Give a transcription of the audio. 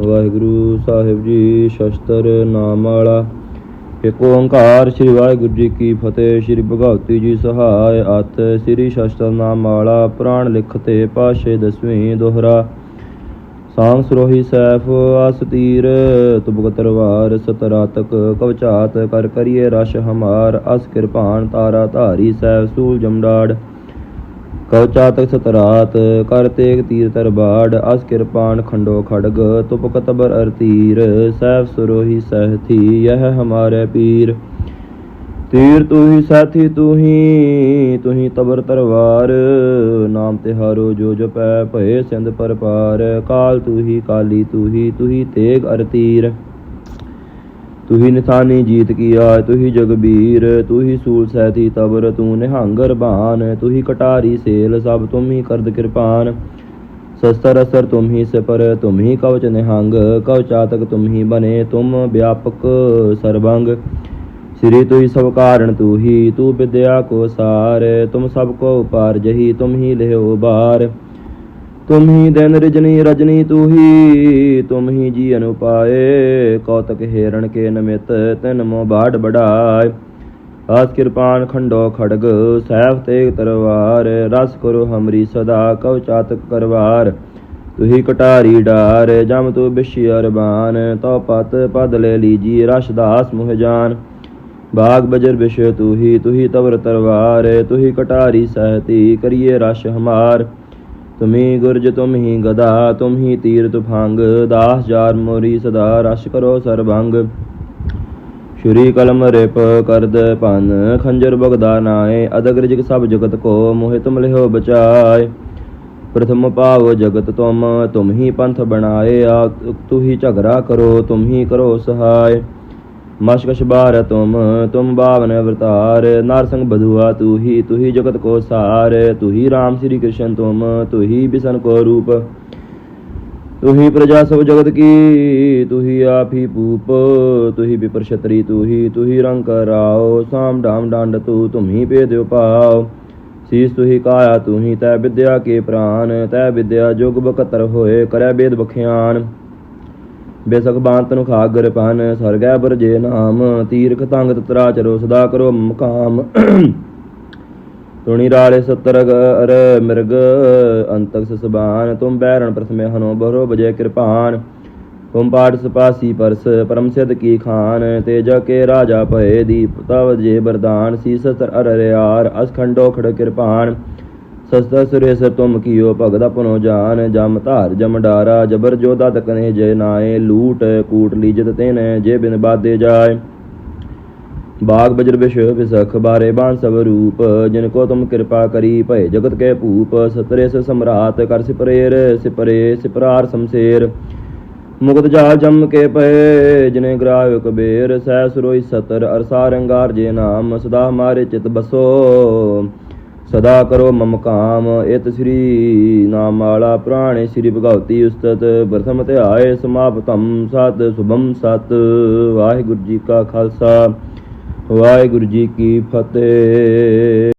ਵਾਹਿਗੁਰੂ ਸਾਹਿਬ ਜੀ, ਸ਼ਸਤਰ ਨਾਮ ਵਾਲਾ। ਇੱਕ ਓੰਕਾਰ ਸ੍ਰੀ ਵਾਹਿਗੁਰੂ ਜੀ ਕੀ ਫਤਿਹ, ਸ੍ਰੀ ਭਗਵਤੀ ਜੀ ਸਹਾਇ ਅਤ ਸ੍ਰੀ ਸ਼ਸਤਰ ਨਾਮ ਵਾਲਾ, ਪ੍ਰਾਣ ਲਿਖਤੇ ਪਾਸ਼ੇ ਦਸਵੀਂ ਦੋਹਰਾ। ਸਾਂਗ ਸਰੋਹੀ ਸੈਫ ਆਸ ਤੀਰ ਤੁਬਕ ਸਤਰਾਤਕ, ਕਵਚਾਤ, ਕਰ ਕਰੀਏ ਰਸ਼ ਹਮਾਰ, ਅਸ ਕਿਰਪਾਨ, ਤਾਰਾ ਧਾਰੀ ਸੈਫ, ਸੂਲ ਜਮਡਾੜ ਕਵਚਾਤਕ ਸਤਰਾਤ, ਕਰ ਤੇਗ ਤੀਰ ਤਰਬਾੜ ਅਸ ਕਿਰਪਾਨ ਖੰਡੋ ਖੜਗ ਤੁਪਕ ਤਬਰ ਅਰਤੀਰ ਸਹਿਬ ਸੁਰੋਹੀ ਸਰੋਹੀ ਸਹਿਥੀ ਯਹ ਹਮਾਰੇ ਪੀਰ। ਤੀਰ ਤੂ ਹੀ ਸਾਥੀ ਤੂ ਹੀ ਤੂ ਹੀ ਤਬਰ ਤਰਵਾਰ, ਨਾਮ ਤਿਹਾਰੋ ਜੋ ਜਪੈ ਭਏ ਸਿੰਧ ਪਰ ਪਾਰ ਕਾਲ ਤੂ ਹੀ ਕਾਲੀ ਤੂ ਹੀ ਤੂ ਹੀ ਤੇਗ ਅਰ ਤੂ ਹੀ ਨਿਥਾਨੀ ਜੀਤ ਕੀ ਆਇ ਤੂ ਹੀ ਜਗਬੀਰ ਤੂੰ ਹੀ ਸੂਲ ਸੈਥੀ ਤਬਰ, ਤੂੰ ਨਿਹੰਗਰ ਬਾਨ ਤੂ ਹੀ ਕਟਾਰੀ ਸੇਲ, ਸਭ ਤੁਮ ਹੀ ਕਰਦ ਕਿਰਪਾਨ। ਸਸਤਰ ਅਸਰ ਤੁਮ ਹੀ ਸਪਰ, ਤੁਮ ਹੀ ਕਵਚ ਨਿਹੰਗ, ਕਵਚਾਤਕ ਤੁਮ ਹੀ ਬਨੇ, ਤੁਮ ਵਿਆਪਕ ਸਰਬੰਗ। ਸ੍ਰੀ ਤੂ ਹੀ ਸਭ ਕਾਰਣ ਤੂੰ ਹੀ ਤੂ ਵਿਦਿਆ ਕੋ ਸਾਰ, ਤੁਮ ਸਭ ਕੋ ਉਪਾਰ ਜਹੀ ਤੁਮ ਹੀ ਲਿਓ ਬਾਰ। ਤੁਮ ਹੀ ਦਿਨ ਰਜਨੀ ਰਜਨੀ ਤੂ ਹੀ ਤੁਮ ਹੀ ਜੀ ਅਨੁਪਾਏ, ਕੌਤਕ ਹੇਰਣ ਕੇ ਨਮਿਤ, ਤਿਨ ਮੋ ਬਾੜ ਬੜਾਏ। ਆਸ ਕਿਰਪਾਨ ਖੰਡੋ ਖੜਗ, ਸਹਿਬ ਤੇਗ ਤਰਵਾਰ, ਰਸ ਕਰੋ ਹਮਰੀ ਸਦਾ, ਕਉ ਚਾਤਕ ਕਰਵਾਰ। ਤੁਹੀ ਕਟਾਰੀ ਡਾਰ, ਜਮ ਤੂ ਬਿਸ਼ੀ ਅਰਬਾਨ, ਤਉ ਪਤ ਪਦ ਲੈ ਲੀਜੀ, ਰਸ ਦਾਸ ਮੁਹ ਜਾਨ। ਬਾਗ ਬਜਰ ਬਿਸ਼ ਤੂ ਤੁਹੀ ਤਵਰ ਤਰਵਾਰ, ਤੁਹੀ ਕਟਾਰੀ ਸਹਤੀ, ਕਰੀਏ ਰਸ਼ ਹਮਾਰ। ਤੁਮੀ ਗੁਰਜ ਤੁਮ ਹੀ ਗਦਾ, ਤੁਮ ਹੀ ਤੀਰ ਤੁਫੰਗ ਦਾਸ ਜਾਰ ਮੋਰੀ ਸਦਾ ਰਸ਼ ਕਰੋ ਸਰਬੰਗ। ਸ਼ੁਰੀ ਕਲਮ ਰਿਪ ਕਰਦ ਪਨ ਖੰਜਰ ਬਗਦਾ ਨਾਏ ਅਦਗਰ ਸਭ ਜਗਤ ਕੋ, ਮੋਹਿ ਤੁਮ ਲਿਓ ਬਚਾਏ। ਪ੍ਰਥਮ ਭਾਵ ਜਗਤ ਤੁਮ ਤੁਮ ਹੀ ਪੰਥ ਬਣਾਏ ਆ ਤੂ ਹੀ ਝਗੜਾ ਕਰੋ, ਤੁਮ ਹੀ ਕਰੋ ਸਹਾਇ ਮਸ਼ਕਸ਼ ਬਾਰ ਤੁਮ ਤੁਮ ਬਾਵਨ ਅਵਤਾਰ, ਨਰ ਸੰਗ ਬਧੂਆ ਤੂ ਹੀ ਤੂ ਹੀ ਜਗਤ ਕੋ ਸਾਰ ਤੂ ਹੀ ਰਾਮ ਸ੍ਰੀ ਕ੍ਰਿਸ਼ਨ ਤੁਮ ਤੂ ਹੀ ਬਿਸ਼ਨ ਕੋ ਰੂਪ। ਤੂ ਹੀ ਪ੍ਰਜਾ ਸਭ ਜਗਤ ਕੀ ਤੂ ਹੀ ਆਪ ਹੀ ਭੂਪ ਤੂ ਹੀ ਵਿਪਰ ਛਤਰੀ ਤੂ ਹੀ ਤੂ ਹੀ ਰੰਗ ਕਰਾਓ ਸਾਮ ਡਾਮ ਡੰਡ ਤੂ, ਤੁਮ ਹੀ ਭੇਦ ਉਪਾਓ। ਸੀਸ ਤੂ ਹੀ ਕਾਇਆ ਤੂ ਹੀ ਤੈ ਵਿਦਿਆ ਕੇ ਪ੍ਰਾਨ, ਤੈ ਵਿਦਿਆ ਜੁਗ ਬਕਤਰ ਹੋਏ, ਕਰੈ ਬੇਦ ਬਖਿਆਨ। ਬੇਸਕ ਬਾਂਤ ਨੂੰ ਖਾ ਪਨ, ਸਰਗੈ ਬਰਜੇ ਨਾਮ, ਤੀਰਖ ਤੰਗ ਤਤਰਾ ਚਰੋ ਸਦਾ ਕਰੋ ਮਕਾਮ। ਤੁਣੀ ਰਾਲੇ ਸਤਰਗ ਅਰ ਮਿਰਗ, ਅੰਤਕ ਸਸਬਾਨ, ਤੁਮ ਬੈਰਣ ਪ੍ਰਥਮੇ ਹਨੋ ਬਹਰੋ ਬਜੇ ਕਿਰਪਾਨ। ਤੁਮ ਪਾਠ ਸਪਾਸੀ ਪਰਸ, ਪਰਮ ਸਿਧ ਕੀ ਖਾਨ, ਤੇਜ ਕੇ ਰਾਜਾ ਭਏ ਦੀਪ, ਤਵ ਜੇ ਬਰਦਾਨ ਸੀਸ ਸਤਰ ਅਰ ਰਿਆਰ ਅਸਖੰਡੋ ਖੜ ਕਿਰਪਾਨ। ਸਸਤਾ ਸੁਰੇਸ ਤੁਮ ਕੀਓ ਭਗਤ ਆਪਣੋ ਜਾਨ, ਜਮ ਧਾਰ, ਜਮ ਡਾਰਾ, ਜਬਰ ਜੋਦਾ ਤਕਨੇ ਜੈ ਨਾਏ, ਲੂਟ, ਕੂਟ ਲੀਜਤ ਤੇਨੇ, ਜੇ ਬਿਨ ਬਾਦੇ ਜਾਏ। ਬਾਗ ਬਜਰ ਬਿਸ਼ ਵਿਸਖ ਬਾਰੇ ਬਾਣ ਸਭ ਰੂਪ, ਜਿਨ ਕੋ ਤੁਮ ਕਿਰਪਾ ਕਰੀ, ਭਏ ਜਗਤ ਕੇ ਭੂਪ ਸਤਰੇ ਸ ਸਮਰਾਟ ਕਰ ਸਿਪਰੇਰ, ਸਿਪਰੇ, ਸਿਪਰਾਰ ਸਮਸੇਰ। ਮੁਕਤ ਜਾਲ ਜਮ ਕੇ ਪਏ, ਜਿਨੇ ਗ੍ਰਾਹ ਕਬੀਰ ਸਹਿ ਸਰੋਈ ਸਤਰ, ਅਰਸਾ ਰੰਗਾਰ ਜੇ ਨਾਮ, ਸਦਾ ਮਾਰੇ ਚਿਤ ਬਸੋ। ਸਦਾ ਕਰੋ ਮਮ ਕਾਮ, ਇਤ ਸ੍ਰੀ ਨਾਮਾਲਾ ਪ੍ਰਾਣੇ ਸ੍ਰੀ ਭਗਵਤੀ ਉਸਤਤ, ਪ੍ਰਥਮ ਧਿਆਏ ਸਮਾਪਤਮ ਸਤ ਸੁਭਮ ਸਤ। ਵਾਹਿਗੁਰੂ ਜੀ ਕਾ ਖਾਲਸਾ, ਵਾਹਿਗੁਰੂ ਜੀ ਕੀ ਫਤਿਹ।